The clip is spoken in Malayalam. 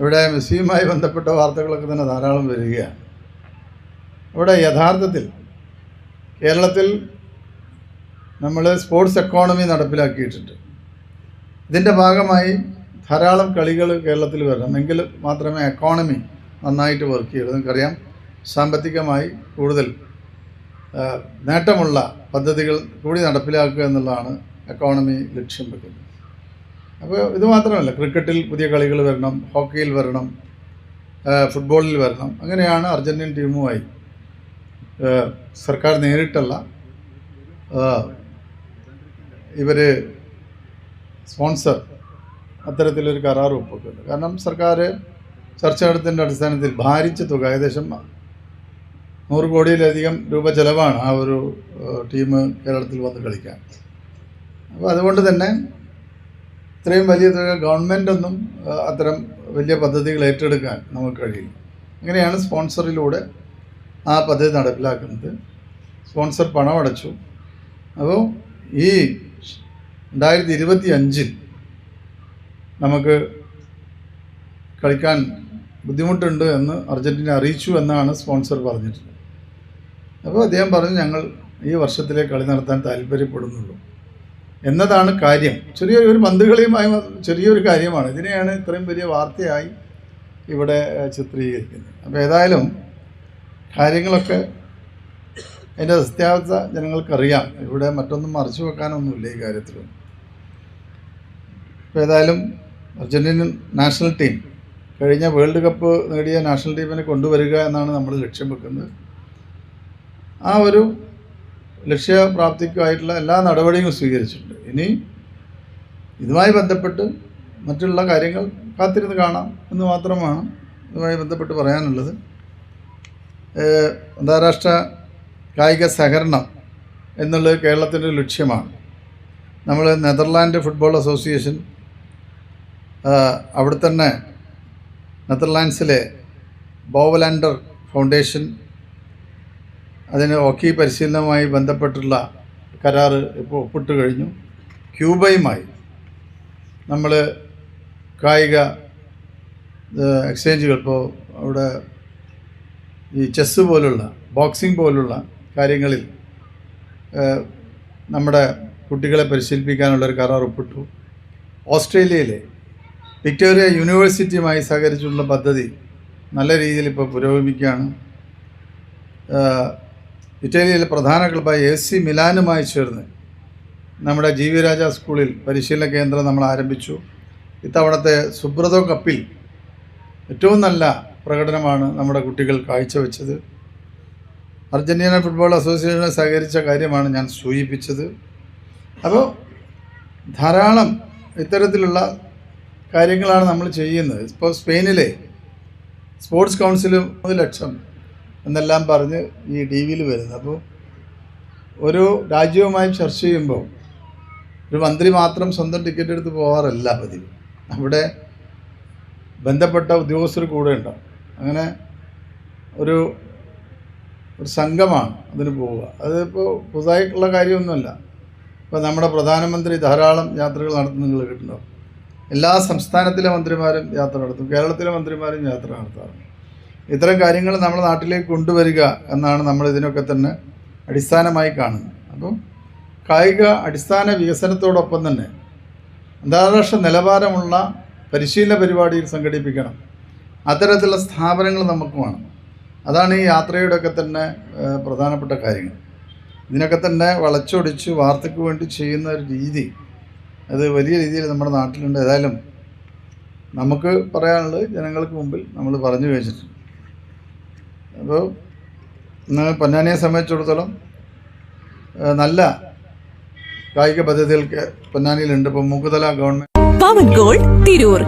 ഇവിടെ മെസ്സിയുമായി ബന്ധപ്പെട്ട വാർത്തകളൊക്കെ തന്നെ ധാരാളം വരികയാണ്. ഇവിടെ യഥാർത്ഥത്തിൽ കേരളത്തിൽ നമ്മൾ സ്പോർട്സ് എക്കോണമി നടപ്പിലാക്കിയിട്ടുണ്ട്. ഇതിന്റെ ഭാഗമായി ധാരാളം കളികൾ കേരളത്തിൽ വരണം. എങ്കിൽ മാത്രമേ എക്കോണമി നന്നായിട്ട് വർക്ക് ചെയ്യുള്ളൂ. നിങ്ങൾക്കറിയാം സാമ്പത്തികമായി കൂടുതൽ നേട്ടമുള്ള പദ്ധതികൾ കൂടി നടപ്പിലാക്കുക എന്നുള്ളതാണ് എക്കോണമി ലക്ഷ്യം വെക്കുന്നത്. അപ്പോൾ ഇത് മാത്രമല്ല ക്രിക്കറ്റിൽ പുതിയ കളികൾ വരണം ഹോക്കിയിൽ വരണം ഫുട്ബോളിൽ വരണം അങ്ങനെയാണ് അർജന്റീൻ ടീമുമായി സർക്കാർ നേരിട്ടല്ല ഇവർ സ്പോൺസർ അത്തരത്തിലൊരു കരാർ ഒപ്പിക്കുന്നത്. കാരണം സർക്കാർ ചർച്ച നടത്തിന്റെ അടിസ്ഥാനത്തിൽ ഭാരിച്ച തുക ഏകദേശം നൂറ് കോടിയിലധികം രൂപ ചിലവാണ് ആ ഒരു ടീം കേരളത്തിൽ വന്ന് കളിക്കാൻ. അപ്പോൾ അതുകൊണ്ട് തന്നെ ഇത്രയും വലിയ തുക ഗവൺമെന്റൊന്നും അത്തരം വലിയ പദ്ധതികൾ ഏറ്റെടുക്കാൻ നമുക്ക് കഴിയില്ല. അങ്ങനെയാണ് സ്പോൺസറിലൂടെ ആ പദ്ധതി നടപ്പിലാക്കുന്നത്. സ്പോൺസർ പണം അടച്ചു. അപ്പോൾ ഈ രണ്ടായിരത്തി ഇരുപത്തി അഞ്ചിൽ നമുക്ക് കളിക്കാൻ ബുദ്ധിമുട്ടുണ്ട് എന്ന് അർജന്റീന അറിയിച്ചു എന്നാണ് സ്പോൺസർ പറഞ്ഞിട്ടുള്ളത്. അപ്പോൾ അദ്ദേഹം പറഞ്ഞു ഞങ്ങൾ ഈ വർഷത്തിലെ കളി നടത്താൻ താല്പര്യപ്പെടുന്നുള്ളൂ. എന്നതാണ് കാര്യം. ചെറിയൊരു ഒരു പന്തുകളിയുമായി ചെറിയൊരു കാര്യമാണ്. ഇതിനെയാണ് ഇത്രയും വലിയ വാർത്തയായി ഇവിടെ ചിത്രീകരിക്കുന്നത്. അപ്പോൾ ഏതായാലും കാര്യങ്ങളൊക്കെ അതിന്റെ സത്യാവസ്ഥ ജനങ്ങൾക്കറിയാം. ഇവിടെ മറ്റൊന്നും മറച്ചു വെക്കാനൊന്നുമില്ല ഈ കാര്യത്തിൽ ഇപ്പോൾ ഏതായാലും അർജന്റീനൻ നാഷണൽ ടീം കഴിഞ്ഞ വേൾഡ് കപ്പ് നേടിയ നാഷണൽ ടീമിനെ കൊണ്ടുവരിക എന്നാണ് നമ്മൾ ലക്ഷ്യം വെക്കുന്നത്. ആ ഒരു ലക്ഷ്യപ്രാപ്തിക്കായിട്ടുള്ള എല്ലാ നടപടിയും സ്വീകരിച്ചിട്ടുണ്ട്. ഇനി ഇതുമായി ബന്ധപ്പെട്ട് മറ്റുള്ള കാര്യങ്ങൾ കാത്തിരുന്ന് കാണാം എന്ന് മാത്രമാണ് ഇതുമായി ബന്ധപ്പെട്ട് പറയാനുള്ളത്. അന്താരാഷ്ട്ര കായിക സഹകരണം എന്നുള്ളത് കേരളത്തിന്റെ ലക്ഷ്യമാണ്. നമ്മൾ നെതർലാൻഡ് ഫുട്ബോൾ അസോസിയേഷൻ അവിടെ തന്നെ നെതർലാൻഡ്സിലെ ബോവലാൻഡർ ഫൗണ്ടേഷൻ അതിന് ഹോക്കി പരിശീലനവുമായി ബന്ധപ്പെട്ടുള്ള കരാർ ഇപ്പോൾ ഒപ്പിട്ട് കഴിഞ്ഞു. ക്യൂബയുമായി നമ്മൾ കായിക എക്സ്ചേഞ്ചുകൾ ഇപ്പോൾ അവിടെ ഈ ചെസ്സ് പോലുള്ള ബോക്സിംഗ് പോലുള്ള കാര്യങ്ങളിൽ നമ്മുടെ കുട്ടികളെ പരിശീലിപ്പിക്കാനുള്ളൊരു കരാർ ഒപ്പിട്ടു. ഓസ്ട്രേലിയയിലെ വിക്ടോറിയ യൂണിവേഴ്സിറ്റിയുമായി സഹകരിച്ചുള്ള പദ്ധതി നല്ല രീതിയിൽ ഇപ്പോൾ പുരോഗമിക്കുകയാണ്. ഇറ്റലിയിലെ പ്രധാന ക്ലബായ എ സി മിലാനുമായി ചേർന്ന് നമ്മുടെ ജി വി രാജ സ്കൂളിൽ പരിശീലന കേന്ദ്രം നമ്മൾ ആരംഭിച്ചു. ഇത്തവണത്തെ സുബ്രതോ കപ്പിൽ ഏറ്റവും നല്ല പ്രകടനമാണ് നമ്മുടെ കുട്ടികൾ കാഴ്ചവെച്ചത്. അർജന്റീന ഫുട്ബോൾ അസോസിയേഷനെ സഹകരിച്ച കാര്യമാണ് ഞാൻ സൂചിപ്പിച്ചത്. അപ്പോൾ ധാരാളം ഇത്തരത്തിലുള്ള കാര്യങ്ങളാണ് നമ്മൾ ചെയ്യുന്നത്. ഇപ്പോൾ സ്പെയിനിലെ സ്പോർട്സ് കൗൺസിൽ മൂന്ന് ലക്ഷം എന്നെല്ലാം പറഞ്ഞ് ഈ ടി വിയിൽ വരുന്നത്. അപ്പോൾ ഒരു രാജ്യവുമായി ചർച്ച ചെയ്യുമ്പോൾ ഒരു മന്ത്രി മാത്രം സ്വന്തം ടിക്കറ്റ് എടുത്ത് പോകാറല്ല പതിവ്. അവിടെ ബന്ധപ്പെട്ട ഉദ്യോഗസ്ഥർ കൂടെ ഉണ്ടാവും. അങ്ങനെ ഒരു ഒരു സംഘമാണ് അതിന് പോവുക. അതിപ്പോൾ പുതുതായിട്ടുള്ള കാര്യമൊന്നുമല്ല. ഇപ്പോൾ നമ്മുടെ പ്രധാനമന്ത്രി ധാരാളം യാത്രകൾ നടത്തുന്ന നിങ്ങൾ കിട്ടുന്നുണ്ടാവും എല്ലാ സംസ്ഥാനത്തിലെ മന്ത്രിമാരും യാത്ര നടത്തും. കേരളത്തിലെ മന്ത്രിമാരും യാത്ര നടത്താറുണ്ട്. ഇത്തരം കാര്യങ്ങൾ നമ്മുടെ നാട്ടിലേക്ക് കൊണ്ടുവരിക എന്നാണ് നമ്മൾ ഇതിനൊക്കെ തന്നെ അടിസ്ഥാനമായി കാണുന്നത്. അപ്പം കായിക അടിസ്ഥാന വികസനത്തോടൊപ്പം തന്നെ അന്താരാഷ്ട്ര നിലവാരമുള്ള പരിശീലന പരിപാടിയിൽ സംഘടിപ്പിക്കണം. അത്തരത്തിലുള്ള സ്ഥാപനങ്ങൾ നമുക്ക് വേണം. അതാണ് ഈ യാത്രയുടെയൊക്കെ തന്നെ പ്രധാനപ്പെട്ട കാര്യങ്ങൾ. ഇതിനൊക്കെ തന്നെ വളച്ചൊടിച്ച് വാർത്തയ്ക്ക് വേണ്ടി ചെയ്യുന്ന ഒരു രീതി. അത് വലിയ രീതിയിൽ നമ്മുടെ നാട്ടിലുണ്ട്. ഏതായാലും നമുക്ക് പറയാനുള്ളത് ജനങ്ങൾക്ക് മുമ്പിൽ നമ്മൾ പറഞ്ഞു വെച്ചിട്ടുണ്ട്. അപ്പോൾ ഇന്ന് പൊന്നാനിയെ സംബന്ധിച്ചിടത്തോളം നല്ല കായിക പദ്ധതികൾക്ക് പൊന്നാനിയിലുണ്ട്. ഇപ്പോൾ മൂക്കുതല ഗവൺമെന്റ് പവൻ ഗോൾഡ് തിരൂർ.